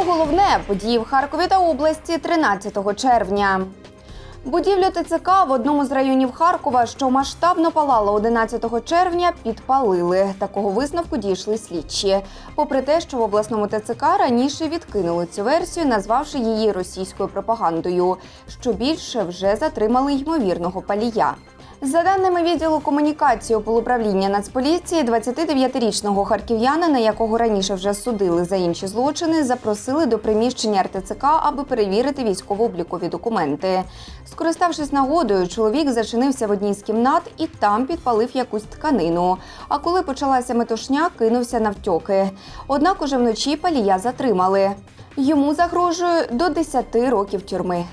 Про головне події в Харкові та області 13 червня. Будівлю ТЦК в одному з районів Харкова, що масштабно палало 11 червня, підпалили. Такого висновку дійшли слідчі. Попри те, що в обласному ТЦК раніше відкинули цю версію, назвавши її російською пропагандою. Що більше вже затримали ймовірного палія. За даними відділу комунікації управління Нацполіції, 29-річного харків'янина, якого раніше вже судили за інші злочини, запросили до приміщення РТЦК, аби перевірити військово-облікові документи. Скориставшись нагодою, чоловік зачинився в одній з кімнат і там підпалив якусь тканину. А коли почалася метушня, кинувся навтьоки. Однак уже вночі палія затримали. Йому загрожує до 10 років тюрми.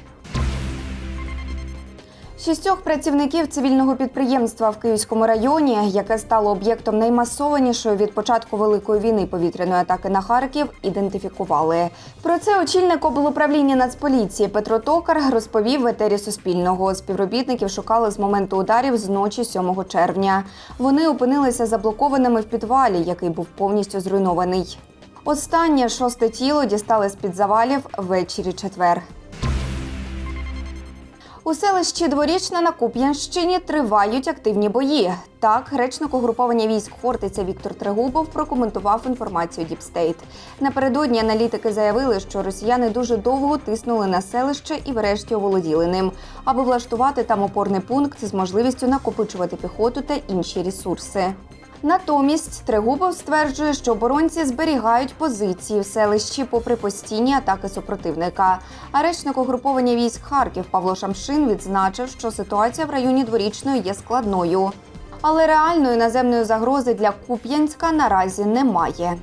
Шістьох працівників цивільного підприємства в Київському районі, яке стало об'єктом наймасованішої від початку великої війни повітряної атаки на Харків, ідентифікували. Про це очільник облуправління Нацполіції Петро Токар розповів в етері Суспільного. Співробітників шукали з моменту ударів з ночі 7 червня. Вони опинилися заблокованими в підвалі, який був повністю зруйнований. Останнє шосте тіло дістали з під завалів ввечері четвер. У селищі Дворічна на Куп'янщині тривають активні бої. Так, речник угруповання військ Хортиця Віктор Трегубов прокоментував інформацію Діпстейт. Напередодні аналітики заявили, що росіяни дуже довго тиснули на селище і врешті оволоділи ним, аби влаштувати там опорний пункт з можливістю накопичувати піхоту та інші ресурси. Натомість Трегубов стверджує, що оборонці зберігають позиції в селищі попри постійні атаки супротивника. А речник угруповання військ Харків Павло Шамшин відзначив, що ситуація в районі дворічної є складною. Але реальної наземної загрози для Куп'янська наразі немає.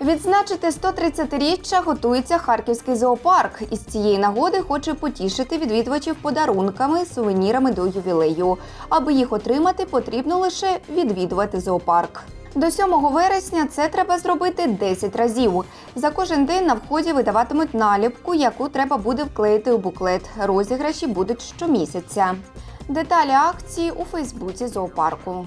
Відзначити 130-річчя готується харківський зоопарк. Із цієї нагоди хоче потішити відвідувачів подарунками, сувенірами до ювілею. Аби їх отримати, потрібно лише відвідувати зоопарк. До 7 вересня це треба зробити 10 разів. За кожен день на вході видаватимуть наліпку, яку треба буде вклеїти у буклет. Розіграші будуть щомісяця. Деталі акції у Фейсбуці зоопарку.